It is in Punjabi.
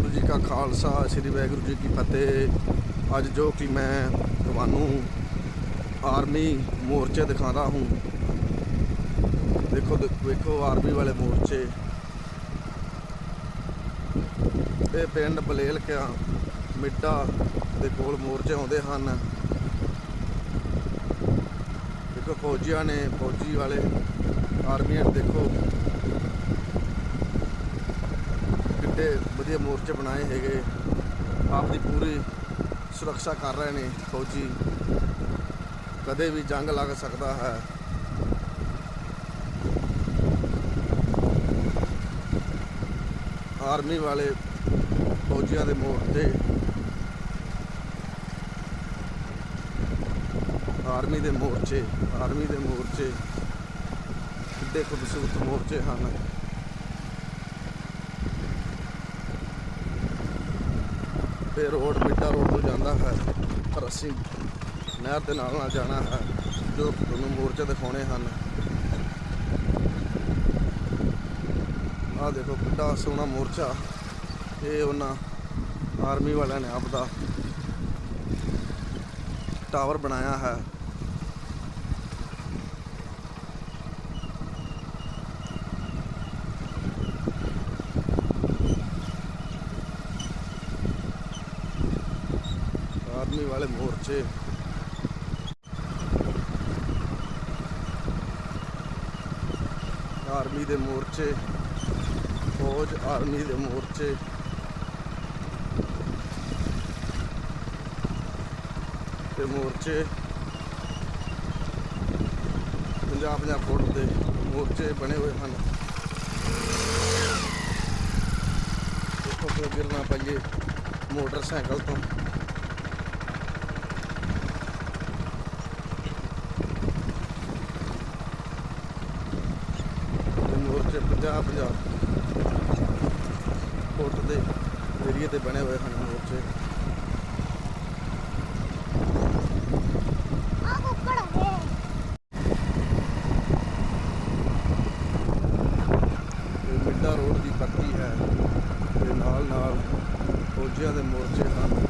ਵਾਹਿਗੁਰੂ ਜੀ ਕਾ ਖਾਲਸਾ, ਸ੍ਰੀ ਵਾਹਿਗੁਰੂ ਜੀ ਕੀ ਫਤਿਹ। ਅੱਜ ਜੋ ਕਿ ਮੈਂ ਤੁਹਾਨੂੰ ਆਰਮੀ ਮੋਰਚੇ ਦਿਖਾਉਂਦਾ ਹੂੰ। ਦੇਖੋ, ਦੇਖ- ਵੇਖੋ ਆਰਮੀ ਵਾਲੇ ਮੋਰਚੇ। ਇਹ ਪਿੰਡ ਬਲੇਲ ਕਿਆ ਮਿੱਡਾ ਦੇ ਕੋਲ ਮੋਰਚੇ ਆਉਂਦੇ ਹਨ। ਦੇਖੋ, ਫੌਜੀਆਂ ਨੇ ਫੌਜੀ ਵਾਲੇ ਆਰਮੀਆਂ ਦੇਖੋ। ਕਿੱਡੇ ਵਧੀਆ ਮੋਰਚੇ ਬਣਾਏ ਹੈਗੇ। ਆਪਦੀ ਪੂਰੀ ਸੁਰੱਖਿਆ ਕਰ ਰਹੇ ਨੇ ਫੌਜੀ। ਕਦੇ ਵੀ ਜੰਗ ਲੱਗ ਸਕਦਾ ਹੈ। ਆਰਮੀ ਵਾਲੇ ਫੌਜੀਆਂ ਦੇ ਮੋਰਚੇ ਆਰਮੀ ਦੇ ਮੋਰਚੇ, ਆਰਮੀ ਦੇ ਮੋਰਚੇ, ਕਿੱਡੇ ਖੂਬਸੂਰਤ ਮੋਰਚੇ ਹਨ। ਤੇ ਰੋਡ ਮਿੱਟਾ ਰੋਡ ਤੋਂ ਜਾਂਦਾ ਹੈ। ਪਰ ਅਸੀਂ ਨਹਿਰ ਦੇ ਨਾਲ ਨਾਲ ਜਾਣਾ ਹੈ, ਜੋ ਤੁਹਾਨੂੰ ਮੋਰਚੇ ਦਿਖਾਉਣੇ ਹਨ। ਆਹ ਦੇਖੋ ਕਿੱਡਾ ਸੋਹਣਾ ਮੋਰਚਾ। ਇਹ ਉਹਨਾਂ ਆਰਮੀ ਵਾਲਿਆਂ ਨੇ ਆਪਦਾ ਟਾਵਰ ਬਣਾਇਆ ਹੈ। ਆਰਮੀ ਵਾਲੇ ਮੋਰਚੇ। ਆਰਮੀ ਦੇ ਮੋਰਚੇ, ਫੌਜ ਆਰਮੀ ਦੇ ਮੋਰਚੇ। ਤੇ ਮੋਰਚੇ ਪੰਜਾਬ ਪੰਜਾਬ ਫੁੱਟ ਦੇ ਮੋਰਚੇ ਬਣੇ ਹੋਏ ਹਨ। ਦੇਖੋ ਕਿ ਗਿਰਨਾ ਪਈਏ ਮੋਟਰਸਾਈਕਲ ਤੋਂ। 50 ਫੁੱਟ ਦੇ ਏਰੀਏ ਤੇ ਬਣੇ ਹੋਏ ਹਨ ਮੋਰਚੇ ਮਿੱਡਾ ਰੋਡ ਦੀ ਪੱਕੀ ਹੈ। ਤੇ ਨਾਲ ਨਾਲ ਫੌਜੀਆਂ ਦੇ ਮੋਰਚੇ ਹਨ।